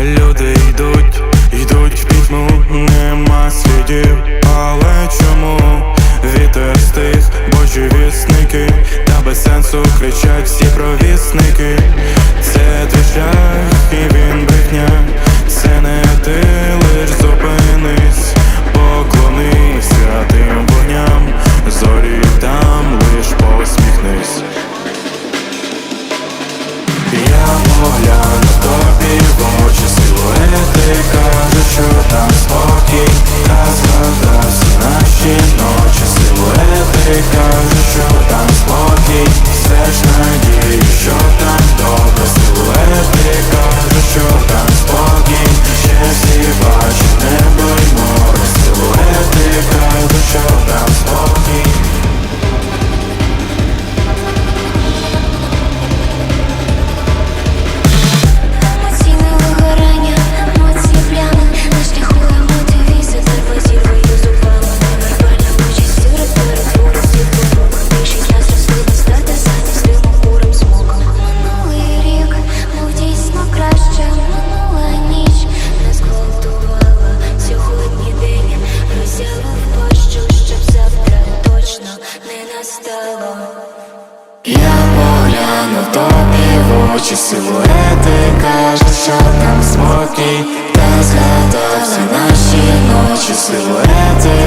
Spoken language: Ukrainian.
Люди йдуть, йдуть в пітьму, нема слідів, але чому? Вітер стих, божі вісники, та без сенсу кричать всі провісники, це твій шлях і він брехня, це не ти лиш зупинись, поклонись святим вогням, зорі там лиш посміхнись. Я Silhouette